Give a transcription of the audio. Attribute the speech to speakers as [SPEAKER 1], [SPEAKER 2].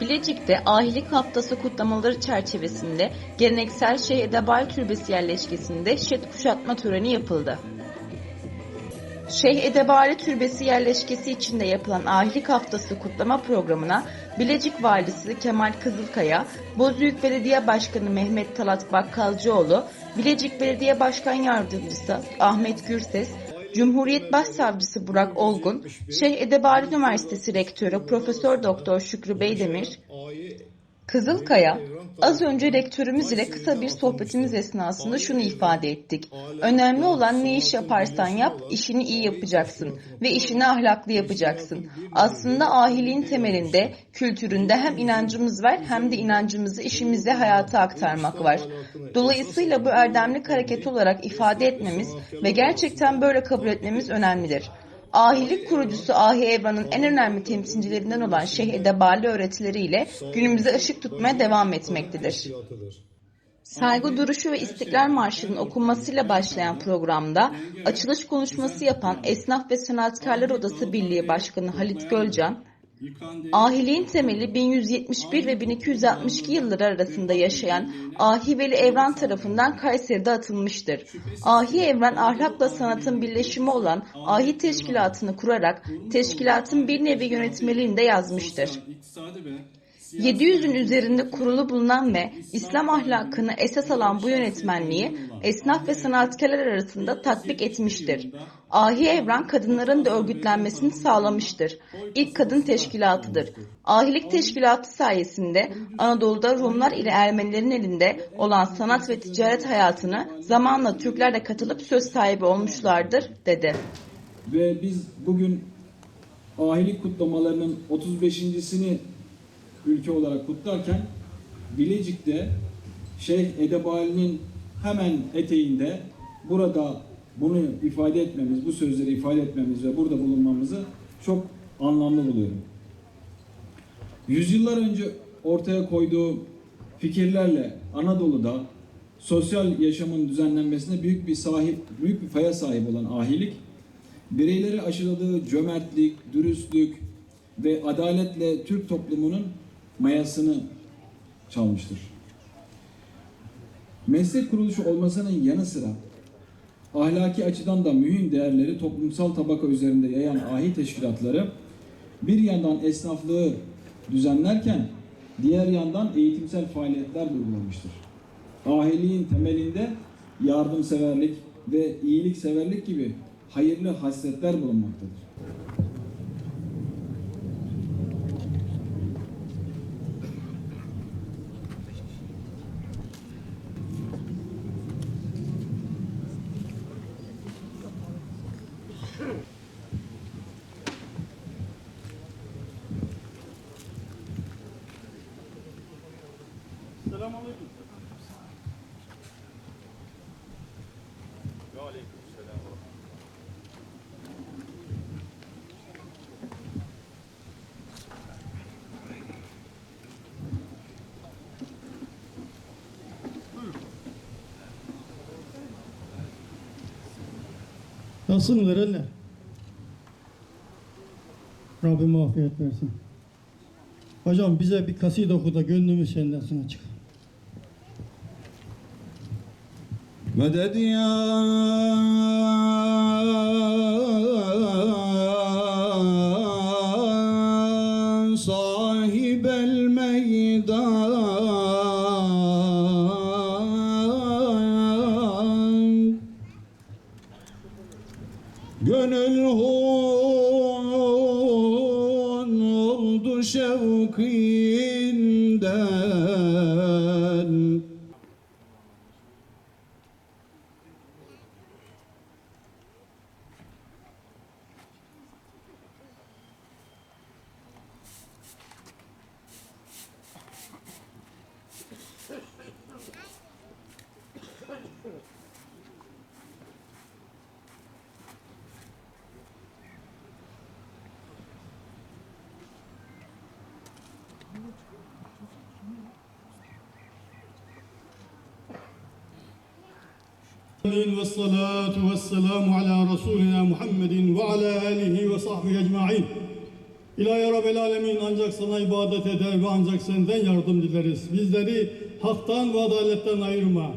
[SPEAKER 1] Bilecik'te ahilik haftası kutlamaları çerçevesinde geleneksel Şeyh Edebal Türbesi yerleşkesinde şet kuşatma töreni yapıldı. Şeyh Edebali Türbesi yerleşkesi içinde yapılan ahilik haftası kutlama programına Bilecik Valisi Kemal Kızılkaya, Bozüyük Belediye Başkanı Mehmet Talat Bakkalcıoğlu, Bilecik Belediye Başkan Yardımcısı Ahmet Gürses, Cumhuriyet Başsavcısı Burak Olgun, Şeyh Edebali Üniversitesi Rektörü Profesör Doktor Şükrü Beydemir, Kızılkaya, az önce rektörümüz ile kısa bir sohbetimiz esnasında şunu ifade ettik. Önemli olan ne iş yaparsan yap, işini iyi yapacaksın ve işini ahlaklı yapacaksın. Aslında ahiliğin temelinde, kültüründe hem inancımız var hem de inancımızı işimize hayata aktarmak var. Dolayısıyla bu erdemlik hareket olarak ifade etmemiz ve gerçekten böyle kabul etmemiz önemlidir. Ahilik kurucusu Ahi Evran'ın en önemli temsilcilerinden olan Şeyh Edebali öğretileriyle günümüze ışık tutmaya devam etmektedir. Saygı duruşu ve İstiklal Marşı'nın okunmasıyla başlayan programda açılış konuşması yapan Esnaf ve Sanatkarlar Odası Birliği Başkanı Halit Gölcan, Ahiliğin temeli 1171 ve 1262 yılları arasında yaşayan Ahi Veli Evran tarafından Kayseri'de atılmıştır. Ahi Evran ahlakla sanatın birleşimi olan Ahi Teşkilatı'nı kurarak teşkilatın bir nevi yönetmeliğinde yazmıştır. 700'ün üzerinde kurulu bulunan ve İslam ahlakını esas alan bu yönetmenliği esnaf ve sanatkarlar arasında tatbik etmiştir. Ahi Evran kadınların da örgütlenmesini sağlamıştır. İlk kadın teşkilatıdır. Ahilik teşkilatı sayesinde Anadolu'da Rumlar ile Ermenilerin elinde olan sanat ve ticaret hayatını zamanla Türkler de katılıp söz sahibi olmuşlardır, dedi.
[SPEAKER 2] Ve biz bugün ahilik kutlamalarının 35.sini ülke olarak kutlarken Bilecik'te Şeyh Edebali'nin hemen eteğinde burada bunu ifade etmemiz, bu sözleri ifade etmemiz ve burada bulunmamızı çok anlamlı buluyorum. Yüzyıllar önce ortaya koyduğu fikirlerle Anadolu'da sosyal yaşamın düzenlenmesine büyük bir sahip, büyük bir paya sahip olan ahilik, bireyleri aşıladığı cömertlik, dürüstlük ve adaletle Türk toplumunun mayasını çalmıştır. Meslek kuruluşu olmasının yanı sıra ahlaki açıdan da mühim değerleri toplumsal tabaka üzerinde yayan ahi teşkilatları bir yandan esnaflığı düzenlerken diğer yandan eğitimsel faaliyetler uygulamıştır. Ahiliğin temelinde yardımseverlik ve iyilikseverlik gibi hayırlı hasletler bulunmaktadır.
[SPEAKER 3] Nasılsınız erenler? Rabbim afiyet versin. Hocam bize bir kaside oku da gönlümüz senden sana çık.
[SPEAKER 2] Medet ya sahibel meydan Gönül hun oldu şevkinden
[SPEAKER 3] والصلاة والسلام على رسولنا محمد وعلى آله وصحبه أجمعين İlahi Rabbel Alemin ancak sana ibadet eder ve ancak senden yardım dileriz. Bizleri haktan ve adaletten ayırma.